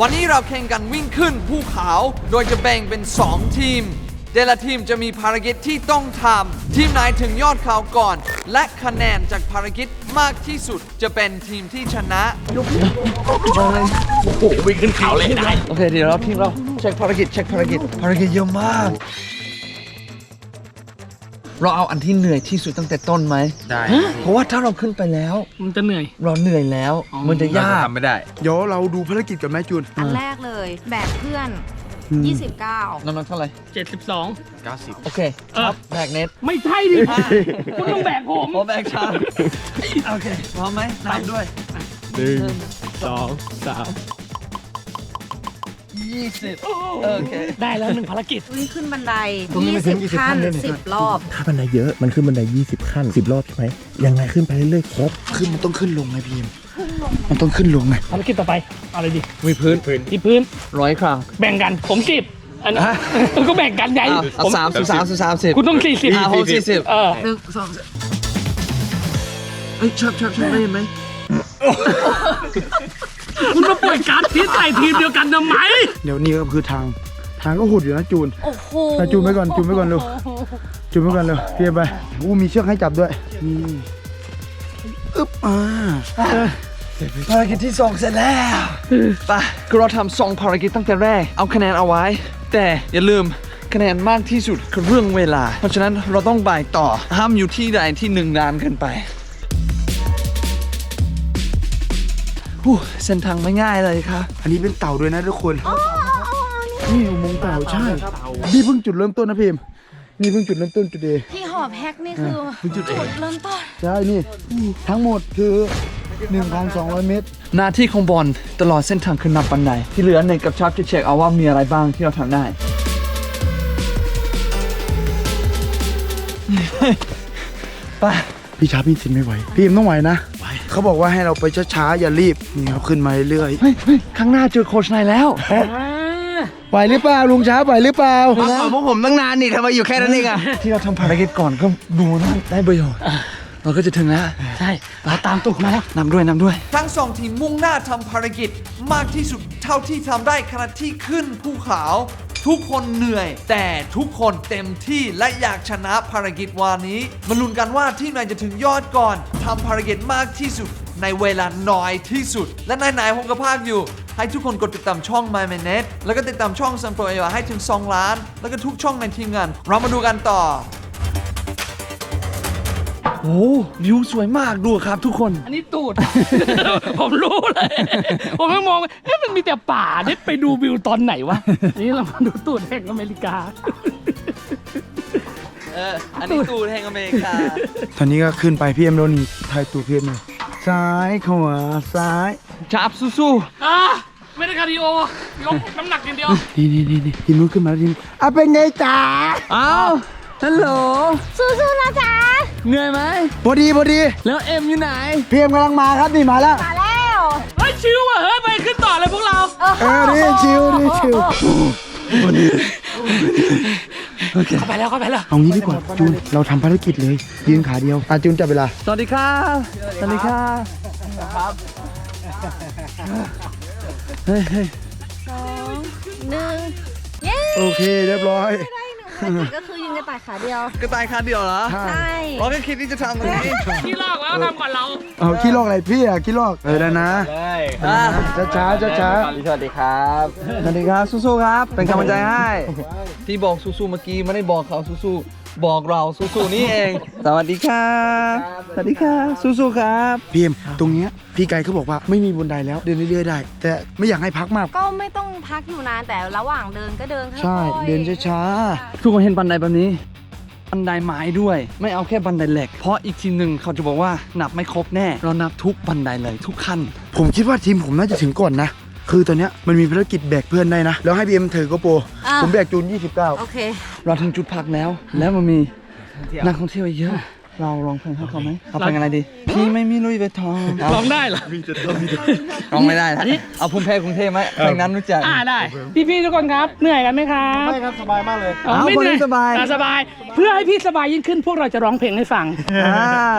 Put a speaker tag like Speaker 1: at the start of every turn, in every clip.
Speaker 1: วันนี้เราแข่งกันวิ่งขึ้นภูเขา โดยจะแบ่งเป็น 2 ทีม แต่ละทีมจะมีภารกิจที่ต้องทำทีมไหนถึงยอดเขาก่อน และคะแนนจากภารกิจมากที่สุดจะเป็นทีมที่ชนะ
Speaker 2: โอ้โหวิ่งขึ้นเขาเลยได้
Speaker 1: โอเคเดี๋ยวเราทีมเราเช็คภารกิจเช็คภารกิจภารกิจเยอะมาก เราเอาอันที่เหนื่อยที่สุดตั้งแต่ต้นไหม
Speaker 2: ได้
Speaker 1: เพราะว่าถ้าเราขึ้นไปแล้ว
Speaker 3: มันจะเหนื่อย
Speaker 1: เราเหนื่อยแล้ว มันจะยาก
Speaker 2: ทำไม่ได้
Speaker 4: เดี๋ยวเราดูภารกิจกันไหมจูน
Speaker 5: อันแรกเลยแบกเพื่อน 29
Speaker 1: น้ำหนักเท่าไหร่
Speaker 3: 72
Speaker 2: 90
Speaker 1: โอเค
Speaker 3: เออ
Speaker 1: ครับแบกเน็ต
Speaker 3: ไม่ใช่ดิคุณต้องแบกผม
Speaker 1: โอแบกชาโอเคพร้อมไหมตามด้วย
Speaker 2: หนึ่งสองสาม
Speaker 1: ยี่สิบโอเค
Speaker 3: ได้แล้วหนึ่งภารกิจ
Speaker 5: วิ่งขึ้นบันได
Speaker 4: ตรงนี้มันถึง
Speaker 5: 20ขั้น
Speaker 4: 20ขั้นเลยเนี่ย
Speaker 5: 10รอบ
Speaker 6: ถ้าบันไดเยอะมันขึ้นบันได 20 ขั้น 10 รอบใช่ไหมยังไงขึ้นไปเรื่อยๆครบ
Speaker 4: ขึ้นมันต้องขึ้นลงไงพีมมันต้องขึ้นลงไง
Speaker 3: ภารกิจต่อไป เอาอะไรดี
Speaker 1: มีพื้น
Speaker 3: ที่พื้น
Speaker 1: ร้อยครั้ง
Speaker 3: แบ่งกัน ผมสิบอันนี้ก็แบ่งกันไง
Speaker 1: อะเอา
Speaker 3: ผม
Speaker 1: สามสิบสามสิบสามสิบ
Speaker 3: คุณต้องสี่สิบ
Speaker 1: อะหกสี่สิบ
Speaker 3: เออ
Speaker 1: หนึ่งสองสามเฮ้ยชับชับชับได้ยินไหม
Speaker 3: คุณมาปล่อยการดพิษใส่ทีมเดียวกันทำไม
Speaker 4: เดี๋ยวนี้ก็คือทาง ทางก็หดอยู่นะจูน
Speaker 5: โอ้โห
Speaker 4: ไปจูนไว้ก่อนจูนไว้ก่อนเร็วจูนไว้ก่อนเร็วพีมไปอู้มีเชือกให้จับด้วยนี่อึ๊บอ่า
Speaker 1: ภารกิจที่สองเสร็จแล้วไปก็เราทำสองภารกิจตั้งแต่แรก เอาคะแนนเอาไว้ แต่อย่าลืมคะแนนมากที่สุดคือเรื่องเวลา เพราะฉะนั้นเราต้องบ่ายต่อห้ามอยู่ที่ใดที่หนึ่งนานเกินไป หู้เส้นทางไม่ง่ายเลยครับ
Speaker 4: อันนี้เป็นเต่าด้วยนะทุกคนนี่อุโมงค์เต่าใช่ นี่เพิ่งจุดเริ่มต้นนะพีมนี่เพิ่งจุดเริ่มต้นจุดเดย์
Speaker 5: ที่หอบแฮกนี่คือจุดเริ่มต้น
Speaker 4: ใช่ นี่ทั้งหมดคือ 1,200 เมตร
Speaker 1: หน้าที่ของบอลตลอดเส้นทางคือนับบันได ที่เหลือในกับชับจะเช็คเอาว่ามีอะไรบ้างที่เราทำได้ ไป
Speaker 4: พี่ชาร์ปพี่สินไม่ไหว พี่เอ็มต้องไหวนะไหว เขาบอกว่าให้เราไปช้าๆอย่ารีบนี่ครับขึ้นมาเรื่อย
Speaker 1: เฮ้ยเฮ้ยข้างหน้าเจอโคชนายแล้ว
Speaker 4: ๆไหวหรือเปล่าลุงช้าร์ปไหวหรือเปล่า
Speaker 2: พวกผมตั้งนานนี่ทำไมอยู่แค่นั้นเองอะ
Speaker 1: ที่เราทำภารกิจก่อนก็ดูนะได้ประโยชน์เราก็จะถึงแล้ว
Speaker 3: ใช่เราตามตัวมาแล้ว
Speaker 1: นำด้วยนำด้วย ทั้งสองทีมมุ่งหน้าทำภารกิจมากที่สุดเท่าที่ทำได้ขณะที่ขึ้นภูเขา ทุกคนเหนื่อย แต่ทุกคนเต็มที่และอยากชนะภารกิจวันนี้มาลุ้นกันว่าทีมไหนจะถึงยอดก่อนทำภารกิจมากที่สุด ในเวลาน้อยที่สุด และไหนๆผมก็พากอยู่ให้ทุกคนกดติดตามช่อง My m a n e t แล้วก็ติดตามช่อง Sun Pro a ให้ถึง 2 ล้าน แล้วก็ทุกช่องในทีมงาน เรามาดูกันต่อ โอ้วิวสวยมากดูครับทุกคน
Speaker 3: อันนี้ตูด ผมรู้เลย ผมก็มองเอ๊ะมันมีแต่ป่าเนี่ยไปดูวิวตอนไหนวะ นี่เรามาดูตูดแห่งอเมริกา
Speaker 1: เออ อันนี้ตูดแห่งอเมริกา
Speaker 4: ตอนนี้ก็ขึ้นไปพี่เอ็มโดนนี่ถ่ายตัวพี่เอ็มเลยซ้ายขวาซ้าย
Speaker 1: จับสู้
Speaker 3: อะไม่ได้คาร์ดิโอยกน้ำหนักอย่างเดียว
Speaker 4: นี่นี่นี่นี่ทีมนู้นขึ้นมาแล้วทีมอะเป็นไงจ๋า
Speaker 1: ๆอ้าวฮัลโหล
Speaker 5: สู้ๆนะจ๊ะ
Speaker 1: เหนื่อยไหม
Speaker 4: พอดีพอดี
Speaker 1: แล้วเอ็มอยู่ไหน
Speaker 4: พี่เอ็มกำลังมาครับนี่มาแล้ว
Speaker 5: มาแล้ว
Speaker 3: เฮ้ยชิวอะเฮ้ยไปขึ้นต่อเลยพวกเรา
Speaker 4: เออนี่ชิวนี่ชิว
Speaker 3: เข้าไปแล้วเข้าไปแล้ว
Speaker 4: เอางี้ดีกว่าจูนเราทำภารกิจเลย ยืนขาเดียวอะจูนจับเวลา
Speaker 1: สวัสดีครับสวัสดีครับเฮ้ยเฮ้ย
Speaker 5: สองหนึ่งเย้
Speaker 4: โอเคเรียบร้อย
Speaker 5: ได้หนึ่งภาร กิจก็คือยืนกระต่ายขาเดียว
Speaker 1: กระต่ายคาเดียวเหรอ
Speaker 4: ใช่
Speaker 5: ใช่
Speaker 1: เราก็คิดที่จะทำตรงนี้
Speaker 3: ที่ลอกแล้วทำก่อนเรา
Speaker 4: เอาขี้ลอกอะไรพี่อะขี้ลอกเออได้นะ
Speaker 1: อะ
Speaker 4: ช้าช้าช้าช้า
Speaker 1: สวัสดีครับสวัสดีครับสู้ๆครับ เป็นกำลังใจให้ที่บอกสู้ๆเมื่อกี้ไม่ได้บอกเขาสู้ๆ บอกเราสู้ๆนี่เอง สวัสดีครับ สวัสดีครับสู้ๆครับ
Speaker 4: พี่เอ็มตรงเนี้ยพี่ไกด์เขาบอกว่าไม่มีบนไดแล้วเดินเรื่อยๆได้ แต่ไม่อยากให้พักมาก
Speaker 5: ก็ไม่ต้องพักอยู่นานแต่ระหว่างเดินก็เดินค่อยๆ
Speaker 4: ใช่เดินช้า
Speaker 1: ทุกคนเห็นบันไดแบบนี้บันไดไม้ด้วย ไม่เอาแค่บันไดเหล็ก เพราะอีกทีหนึ่งเขาจะบอกว่านับไม่ครบแน่ เรานับทุกบันไดเลยทุกขั้น
Speaker 4: ๆผมคิดว่าทีมผมน่าจะถึงก่อนนะ คือตอนเนี้ยมันมีภารกิจแบกเพื่อนได้นะ แล้วให้พี่เอ็มถือโกโปร
Speaker 5: อะ
Speaker 4: ผมแบกจูน
Speaker 5: โอเค
Speaker 1: เราถึงจุดพักแล้ว แล้วมันมีนักท่องเที่ยวเยอะ เราลองเพลงให้เขาไหมเอาเพลงอะไรดี พี่ไม่มีลุยไปทอง
Speaker 3: ลองได้เหรอ
Speaker 1: ร้องไม่ได้นะเอาภูมิแพ้กรุงเทพไหมเพลงนั้นรู้จัก
Speaker 3: อ่าได้ พี่ๆทุกคนครับเหนื่อยกันไหมครับ
Speaker 4: 29ไม่ครับสบายมากเลย
Speaker 3: อ๋อ
Speaker 1: เอา
Speaker 3: ไม่
Speaker 1: คน
Speaker 3: เหนื่
Speaker 1: นี้
Speaker 3: อย
Speaker 1: สบาย
Speaker 3: อะสบาย เพื่อให้พี่สบายยิ่งขึ้นพวกเราจะร้องเพลงให้ฟัง
Speaker 1: อ่า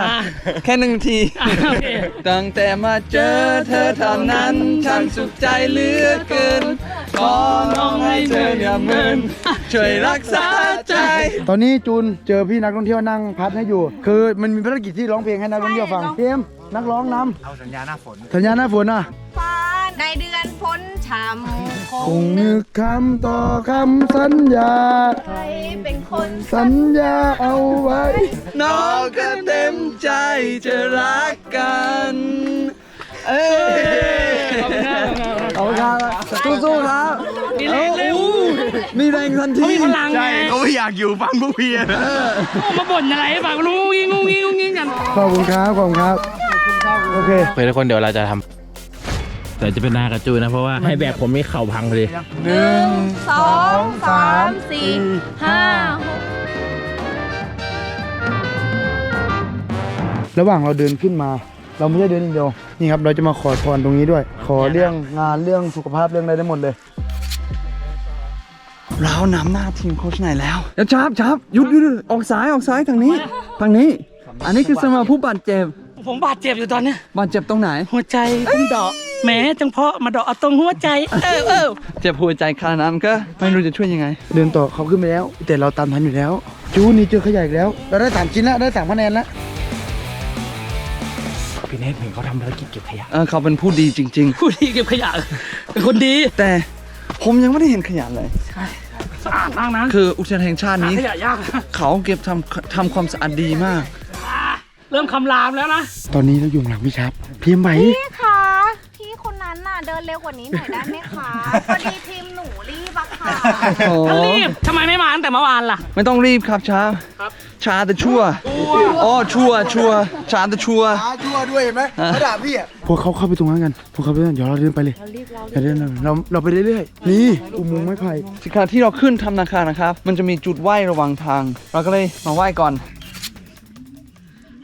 Speaker 3: อะ
Speaker 1: แค่หนึ่งที
Speaker 3: อะโอเค
Speaker 1: ตั้งแต่มาเจอเธอเท่านั้นช่างสุขใจเหลือเกิ เธออย่าเมินช่วยรักษาใจ
Speaker 4: ตอนนี้จูนเจอพี่นักท่องเที่ยวนั่งพัดให้อยู่ คือมันมีภารกิจที่ร้องเพลงให้นักท่องเที่ยวฟังเกมนักร้องนำเอาสัญญาหน้าฝนสัญญาหน้าฝนอะ
Speaker 5: ฟ้าในเดือนพ้นช่ำค
Speaker 4: ค
Speaker 5: ง
Speaker 4: งนึกคำต่อคำสัญญา
Speaker 5: ใครเป็นคน
Speaker 4: สัญญาเอาไว้
Speaker 1: น้องก็เต็มใจจะรักกัน เอ้ย
Speaker 3: ขอบคุณครับ
Speaker 1: เอาครับสู้ๆครับ
Speaker 3: มีแรงเร็ว
Speaker 1: มีแรงทันที
Speaker 3: เขามีพลังไง
Speaker 2: เขาไม่อยากอยู่ฟังพวกพี่อะ
Speaker 3: โอ้มาบ่นอะไรให้ฟังลุงงิงงงิงงงิงกัน
Speaker 4: ขอบคุณครับขอบคุณครับโอเค
Speaker 2: เพื่อนทุกคนเดี๋ยวเราจะทำแต่จะเป็นนากระจูนะเพราะว่าให้แบกผมนี่เข่าพังพอดี
Speaker 4: หนึ่ง
Speaker 5: สองสามสี่ห้าหก
Speaker 4: ระหว่างเราเดินขึ้นมา เราไม่ใช่เดินอย่างเดียวนี่ครับเราจะมาขอพรตรงนี้ด้วย ขอเรื่องงานเรื่องสุขภาพเรื่องอะไรได้หมดเลย
Speaker 1: เรานำหน้าทีมโค้ชไหนแล้วเดี๋ยวชับชับหยุดหยุดหยุดออกซ้ายออกซ้ายทางนี้ทางนี้ อันนี้คือสมาผู้บาดเจ็บ
Speaker 3: ผมบาดเจ็บอยู่ตอนเนี้ย
Speaker 1: บาดเจ็บตรงไหน
Speaker 3: หัวใจเพิ่งเดาะแหมจังเพาะมาเดาะเอาตรงหัวใจเออเออ
Speaker 1: เจ็บหัวใจขนาดนั้นก็ไม่รู้จะช่วยยังไง
Speaker 4: เดินต่อเขาขึ้นไปแล้ว แต่เราตามทันอยู่แล้ว จูนี่เจอขยะอีกแล้ว เราได้สามชิ้นแล้วได้สามคะแนนแล้ว
Speaker 2: พี่เนทเห็นเขาทำภารกิจเก็บขยะ
Speaker 1: เออเขาเป็นผู้ดีจริง
Speaker 3: ผู้ที่เก็บขยะเป็นคนดี
Speaker 1: ๆ แต่ผมยังไม่ได้เห็นขยะเลย
Speaker 3: สะอาดมากนะ
Speaker 1: คืออุทยานแห่งชาติ
Speaker 3: หา
Speaker 1: นี้
Speaker 3: ขยะยากนะ
Speaker 1: เขาเก็บทำทำความสะอาดดีมาก
Speaker 3: เริ่มคำรามแล้วนะ
Speaker 4: ตอนนี้เราอยู่หลังพี่ชับ เพียมไหว
Speaker 5: พี่คะพี่คนนั้นน่ะเดินเร็วกว่านี้หน่อยได้ไหมคะพอดีทีมหนูรีบอะ ค่ะ
Speaker 1: โอ้
Speaker 3: ถ้ารีบทำไมไม่มาตั้งแต่เมื่อวานล่ะ
Speaker 1: ไม่ต้องรีบครับช้า
Speaker 3: ครับ
Speaker 1: ช้าแต่ชั่วอ๋อชั่วชั่วช้าแต่ชั่ว
Speaker 4: ชั่วด้วยเห็นไหมเขาด่าพี่อะพวกเขาเข้าไปตรงนั้นกัน พวกเขาไปตรงนั้นเดี๋ยวเราเดินไปเลยเรารีบเราเดินเราเราไปเรื่อยๆ นี่อุโมงค์ไม้ไผ่
Speaker 1: สิขณะที่เราขึ้นทำนาคานะครับ มันจะมีจุดไหว้ระหว่างทาง เราก็เลยมาไหว้ก่อน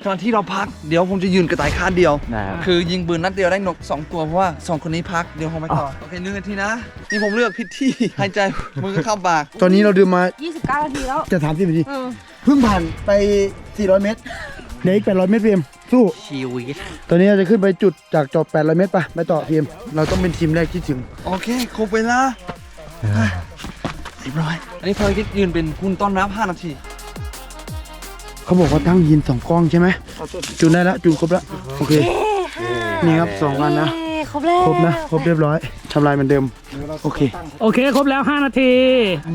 Speaker 1: ขณะที่เราพักเดี๋ยวผมจะยืนกระต่ายคาดเดียว
Speaker 2: ได้ครับ
Speaker 1: คือยิงปืนนัดเดียวได้นก 2 ตัวเพราะว่า 2 คนนี้พักเดี๋ยวผมไปต่อโอเคหนึ่งนาทีนะ นี่ผมเลือกพิษที่ หายใจมือก็เข้าปาก
Speaker 4: ตอนนี้เราเดินมา
Speaker 5: 29นาทีแล้ว
Speaker 4: จะถามสิบนาทีเพิ่งผ่านไป 400 เมตรเหลืออีก 800 เมตรเพียมสู้
Speaker 2: ชีวิต
Speaker 4: ตอนนี้เราจะขึ้นไปจุดจากจบ 800 เมตรไปไปต่อเพียมเราต้องเป็นทีมแรกที่ถึง
Speaker 1: โอเคครบเวลาสิบร้อย อันนี้ภารกิจยืนเป็นคุณต้อนรับ 5 นาที
Speaker 4: เขาบอกว่าตั้งยินสองกล้องใช่ไหมจูนได้แล้วจูนครบแล้วโอเค นี่ครับสองอันนะ
Speaker 5: ครบแล้ว
Speaker 4: ครบนะครบเรียบร้อยทำลายเหมือนเดิมโอเค
Speaker 3: โอเค ครบแล้ว 5 นาที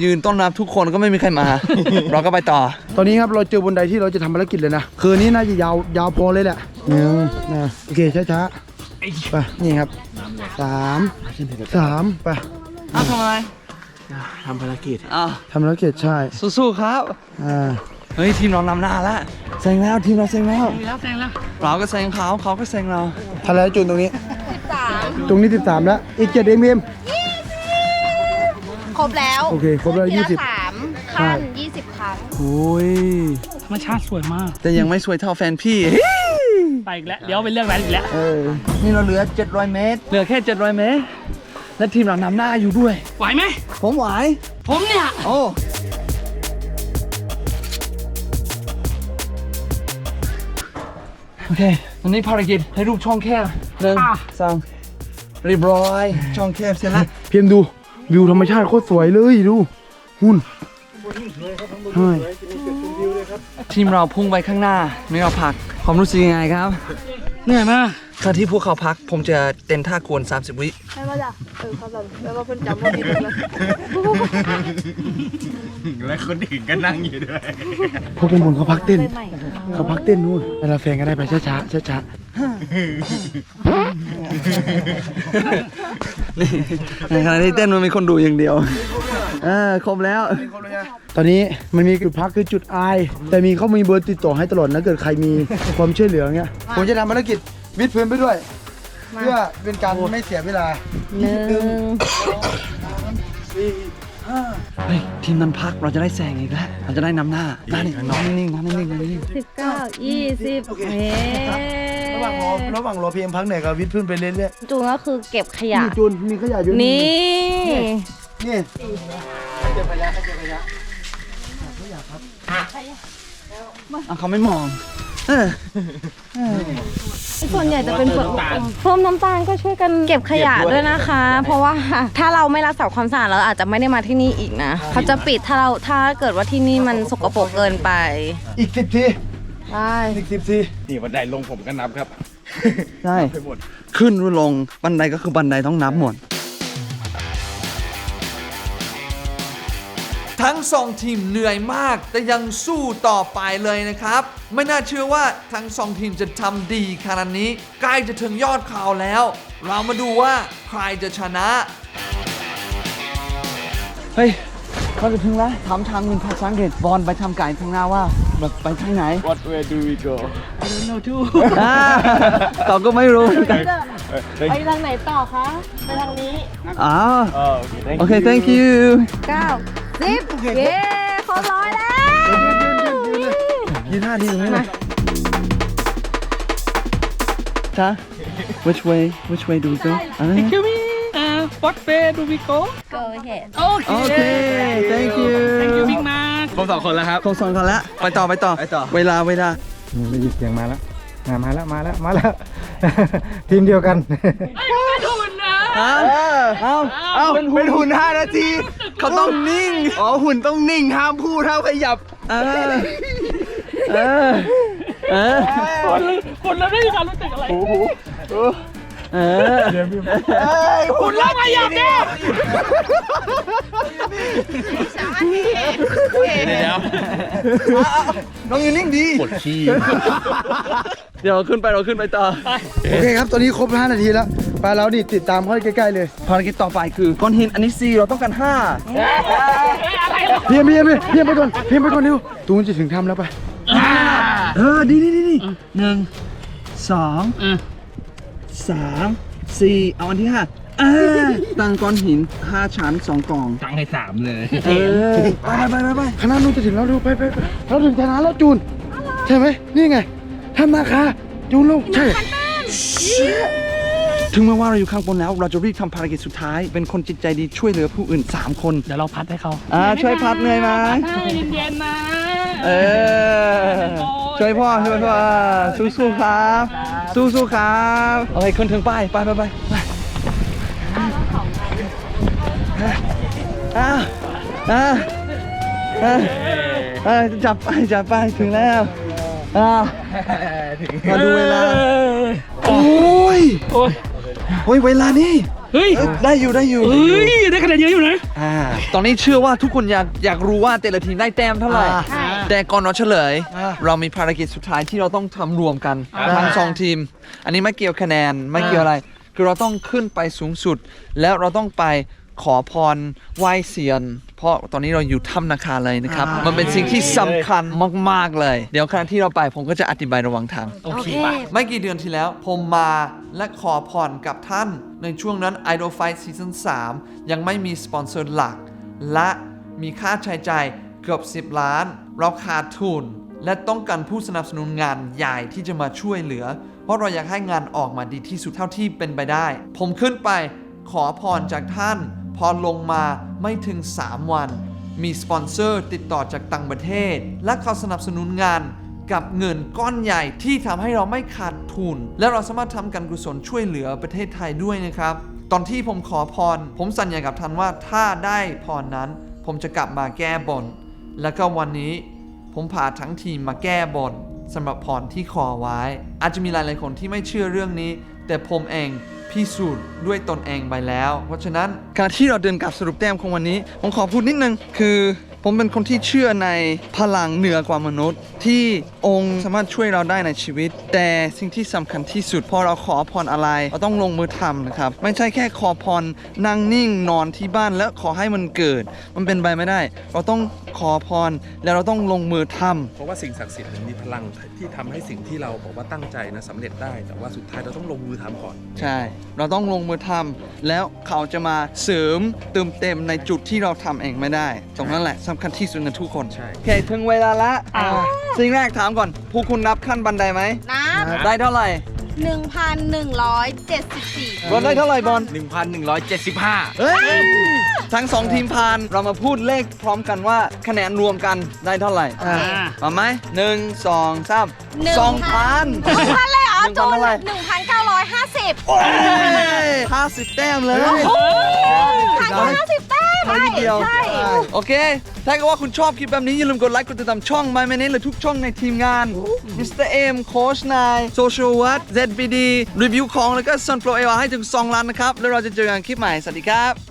Speaker 1: ยืนต้อนรับทุกคนก็ไม่มีใครมา เราก็ไปต่อ
Speaker 4: ตอนนี้ครับเราเจอบนไดที่เราจะทำภารกิจเลยนะ คืนนี้น่าจะยาวยาวพอเลยแหละหนึ่งนะโอเคช้าช้าๆไปนี่ครับสามสามไป
Speaker 1: อ้าวทำอะไร
Speaker 2: ทำภารกิจ
Speaker 1: อ้าว
Speaker 4: ทำภารกิจใช่
Speaker 1: สู้ๆครับ
Speaker 4: อ่า
Speaker 1: เฮ้ยทีมเรานำหน้าแล้วแซงแล้วทีมเราแซงแล้ว
Speaker 3: มีแล้วแซงแล้ว
Speaker 1: เราก็แซงเขาเขาก็แซงเรา
Speaker 4: ทำอะไรจูนตรงนี้ตรงนี้ 13 แล้ว อีกเจ็ดเองเพียม
Speaker 5: ครบแล้ว
Speaker 4: โอเคครบแล้ว
Speaker 5: ที
Speaker 4: ยี่
Speaker 5: ละ
Speaker 4: สิบ
Speaker 5: สามขั้นยี่สิบครั้ง
Speaker 1: โอ้ย
Speaker 3: ธรรมชาติสวยมาก
Speaker 1: แต่ยังไม่สวยเท่าแฟนพี่
Speaker 3: ไปอีกแล้วเดี๋ยวเป็นเรื่องนั้นอีกแล้ว
Speaker 1: เออนี่เราเหลือ 700 เมตร เหลือแค่ 700 เมตร และทีมเรานำหน้าอยู่ด้วย
Speaker 3: ไหวไหม
Speaker 1: ผมไหว
Speaker 3: ผมเนี่ย
Speaker 1: โอ้ โอเควันนี้ภารกิจให้รูปช่องแคบหนึ่ง
Speaker 3: อะ
Speaker 1: สองเรียบร้อย ช่องแคบเสร็จแล้ว
Speaker 4: เพียมดูวิวธรรมชาติโคตรสวยเลยดูหุ่นใช่
Speaker 1: ทีมเราพุ่งไปข้างหน้าไม่เราพักความรู้สึกยังไงครับ
Speaker 3: เหนื่อยมาก
Speaker 1: ขณะที่พวกเขาพัก ผมจะเต้นท่าควร30 วิ
Speaker 5: ใช่ป่ะจ๊ะเออเขาแบบแล้วก็เพิ่นจำว่าดีเลย
Speaker 2: และคนอื่นก็นั่งอยู่ด้วย
Speaker 4: พวกข้างบนเขาพักเต้น เขาพักเต้นนู่นเวลาแฟนก็ได้ไปช้าช้าช้าช้า
Speaker 1: ในขณะที่เต้นมันมีคนดูอย่างเดียวเออครบแล้ว
Speaker 4: ๆตอนนี้มันมีจุดพักคือจุดอาย แต่มีเขามีเบอร์ติดต่อให้ตลอดนะเกิดใครมีความช่วยเหลือเงี้ยผมจะทำภารกิจวิดพื้นไปด้วย เพื่อเป็นการไม่เสียเวลา
Speaker 5: หนึ่ง
Speaker 1: เฮ้ยทีมนั้นพักเราจะได้แซงอีกแล้วเราจะได้นำหน้าหน้านิ่งหน้านิ่งหน้านิ่งหน้านิ่ง
Speaker 5: สิบเก้ายี่สิบเม
Speaker 4: ระหว่างรอระหว่างรอเพียงพักเนี่ยก็วิดพื้นไปเรื่อย
Speaker 5: จูนก็คือเก็บข
Speaker 4: ๆ
Speaker 5: ยะ
Speaker 4: นี่จูนมีขยะอยู่
Speaker 5: นี่
Speaker 4: นี่
Speaker 1: อะเขาไม่มอง
Speaker 5: ส่วนใหญ่จะเป็นเปลือกอมเพิ่มน้ำตาลก็ช่วยกันเก็บขยะด้วยนะคะ เพราะว่าถ้าเราไม่รักษาความสะอาดเราอาจจะไม่ได้มาที่นี่อีกนะเขาจะปิดถ้าเราถ้าเกิดว่าที่นี่มันสกปรกเกินไป
Speaker 4: อีกสิบที
Speaker 5: ใช่
Speaker 4: อีกสิบที
Speaker 2: นี่บันไดลงผมก็นับครับ
Speaker 1: ใช่ขึ้นลงบันไดก็คือบันไดต้องนับหมด ทั้งสองทีมเหนื่อยมาก แต่ยังสู้ต่อไปเลยนะครับ ไม่น่าเชื่อว่าทั้งสองทีมจะทำดีขนาดนี้ ใกล้จะถึงยอดเขาแล้ว เรามาดูว่าใครจะชนะ เฮ้ยเราจะถึงแล้วถามทางเป็นภาษาอังกฤษบอลไปทำไก่ทางหน้าว่าแบบไปทางไหน
Speaker 2: What way do we go
Speaker 1: อ่าเราก็ไม่รู้
Speaker 5: ไปทางไหนต่อคะ ไปทางนี้
Speaker 1: อ๋อ
Speaker 2: oh, okay, thank
Speaker 1: โอเค thank you
Speaker 5: เก้า สิบเย้ครบร้อยแล้ว
Speaker 1: ยืนห้าทีตรงนี้เลยจ้า which way which way do we go อะไร
Speaker 3: คิวมี่อ่า what way do we go
Speaker 5: go ahead
Speaker 3: โอเค
Speaker 1: โอเค thank you
Speaker 3: thank you big มาก
Speaker 2: ครบสองคนแล้วครับ
Speaker 1: ครบสองคนแล้วไปต่อไปต่อ
Speaker 2: ไปต่อ
Speaker 1: เวลาเวลา
Speaker 7: นี่ได้ยินเสียงมาแล้วอ่ามาแล้วมาแล้วมาแล้วทีมเดียวกัน
Speaker 3: ไอ้ไม่ถูกนะ
Speaker 1: เอ้าเอ้าเอ้า
Speaker 2: เป็นหุ่น5นาทีเขาต้องนิ่ง อ๋อ หุ่นต้องนิ่ง ห้ามพูดห้ามขยับ
Speaker 1: เออ เออ เออ
Speaker 3: คนคนเราได้ยินการรู้สึกอะไร
Speaker 1: เออ
Speaker 3: คุณเล่ามาอยากแน่
Speaker 2: เดี๋ยว
Speaker 1: น้องอยู่นิ่งดี
Speaker 2: ปวดขี้
Speaker 1: เดี๋ยวเราขึ้นไปเราขึ้นไปต่อ
Speaker 4: โอเคครับ ตอนนี้ครบ 5 นาทีแล้วไปแล้วนี่ติดตามค่อยใกล้ๆเลย
Speaker 1: ภารกิจต่อไปคือก้อนหินอันนี้สี่เราต้องการห้า
Speaker 3: อะไรหรอ
Speaker 4: เพียมเพียมเพียมเพียมไปก่อนเพียมไปก่อนเร็วตูนจะถึงทำแล้วไป
Speaker 1: เออดีดีดีดีหนึ่งสองสามสี่เอาอันที่ห้าเออตั้งก้อนหินห้าชั้นสองกล่อง
Speaker 2: ตั้งให้สามเลย
Speaker 1: เออไปไปไปไป
Speaker 4: คณะนู้นจะถึงแล้วเร็วไปไปไปเราถึงชนะแล้วจูนใช่ไหมนี่ไง ทำนาคาจูนลูกใช่
Speaker 1: ถึงแม้ว่าเราอยู่ข้างบนแล้ว เราจะรีบทำภารกิจสุดท้าย เป็นคนจิตใจดีช่วยเหลือผู้อื่น 3 คน
Speaker 3: เดี๋ยวเราพัดให้เขา
Speaker 1: อ่าช่วยพัดเหนื่อยไหม
Speaker 3: ให้เย็นๆนะ
Speaker 1: เออช่วยพ่อช่วยพ่อสู้สู้ๆครับสู้สู้ๆครับโอเคขึ้นถึงป้ายไปไปไปไปอ่าอ่าอ่าอ่าจับไปจับไปถึงแล้ว อ่ามาดูเวลา โอ้ย
Speaker 3: โอ้ย
Speaker 1: โอ้ยเวลานี่
Speaker 3: เฮ้ย
Speaker 1: เอ้ยได้อยู่ได้อยู่
Speaker 3: เฮ้ย ได้คะแนนเยอะอยู่นะ
Speaker 1: อ่า ตอนนี้เชื่อว่าทุกคนอยากอยากรู้ว่าแต่ละทีมได้แต้มเท่าไหร่
Speaker 4: อ่า
Speaker 1: แต่ก่อนเราเฉลย
Speaker 4: อ่า
Speaker 1: เรามีภารกิจสุดท้ายที่เราต้องทำรวมกัน
Speaker 3: อ่า
Speaker 1: ทั้งสองทีม อันนี้ไม่เกี่ยวคะแนนไม่เกี่ยวอะไร คือเราต้องขึ้นไปสูงสุด แล้วเราต้องไป ขอพรไหว้เซียน เพราะตอนนี้เราอยู่ถ้ำนาคาเลยนะครับมันเป็นสิ่งที่สำคัญมาก ๆ เลย เดี๋ยวขณะที่เราไปผมก็จะอธิบายระหว่างทาง
Speaker 3: โอเค
Speaker 1: ไม่กี่เดือนที่แล้วผมมาและขอพรกับท่าน ในช่วงนั้น Idol Fight Season 3 ยังไม่มีสปอนเซอร์หลัก และมีค่าใช้จ่ายเกือบ 10 ล้าน เราขาดทุน และต้องการผู้สนับสนุนงานใหญ่ที่จะมาช่วยเหลือ เพราะเราอยากให้งานออกมาดีที่สุดเท่าที่เป็นไปได้ ผมขึ้นไปขอพรจากท่าน พอลงมาไม่ถึง 3 วัน มีสปอนเซอร์ติดต่อจากต่างประเทศ และเขาสนับสนุนงานกับเงินก้อนใหญ่ที่ทำให้เราไม่ขาดทุน และเราสามารถทำการกุศลช่วยเหลือประเทศไทยด้วยนะครับ ตอนที่ผมขอพร ผมสัญญากับท่านว่าถ้าได้พรนั้น ผมจะกลับมาแก้บน แล้วก็วันนี้ผมพาทั้งทีมมาแก้บนสำหรับพรที่ขอไว้ อาจจะมีหลายๆคนที่ไม่เชื่อเรื่องนี้ แต่ผมเองพิสูจน์ด้วยตนเองไปแล้ว เพราะฉะนั้นการที่เราเดินกลับสรุปแต้มของวันนี้ ผมขอพูดนิดนึงคือ ผมเป็นคนที่เชื่อในพลังเหนือกว่ามนุษย์ ที่องค์สามารถช่วยเราได้ในชีวิต แต่สิ่งที่สำคัญที่สุดพอเราขอพรอะไร เราต้องลงมือทำนะครับ ไม่ใช่แค่ขอพรนั่งนิ่งนอนที่บ้านแล้วขอให้มันเกิด มันเป็นไปไม่ได้ เราต้องขอพรแล้วเราต้องลงมือทำ
Speaker 6: เพราะว่าสิ่งศักดิ์สิทธิ์เนี่ยมีพลังที่ทำให้สิ่งที่เราบอกว่าตั้งใจนะสำเร็จได้ แต่ว่าสุดท้ายเราต้องลงมือทำก่อน
Speaker 1: ใช่ เราต้องลงมือทำแล้วเขาจะมาเสริมเติมเต็มในจุดที่เราทำเองไม่ได้ ตรงนั้นแหละสำคัญที่สุดในทุกคน
Speaker 6: ใช่
Speaker 1: โอเคถึงเวลาละ
Speaker 3: อ่า
Speaker 1: สิ่งแรกถามก่อนผู้คุณนับขั้นบันไดไหม
Speaker 5: น้
Speaker 1: ได้เท่าไหร่
Speaker 5: 1,174
Speaker 1: บอลได้เท่าไหร่บอล
Speaker 8: 1,175
Speaker 1: เฮ้ยทั้งสองทีมผ่านเรามาพูดเลขพร้อมกันว่าคะแนนรวมกันได้เท่าไหร่
Speaker 3: อ่า
Speaker 1: มาไหมหนึ่งสองสามสองพัน
Speaker 5: สองพันเลยเหรอ
Speaker 1: หนึ่งพันเท่าไหร่
Speaker 5: หนึ่งพันเก้าร้อยห้าสิบ
Speaker 1: ห้าสิบแต้มเลย
Speaker 5: พันเก้าร้อยห้าสิบแต้ม
Speaker 1: เท่านิดเดียว
Speaker 5: ใช่
Speaker 1: โอเค ถ้าเกิดว่าคุณชอบคลิปแบบนี้ อย่าลืมกดไลค์ กดติดตามช่อง My m a n e และทุกช่องในทีมงาน Mr. M โค้ชนาย Social What ZBD รีวิวของแล้วก็ Sunflower ให้ถึง 2 ล้านนะครับ แล้วเราจะเจอกันคลิปใหม่ สวัสดีครับ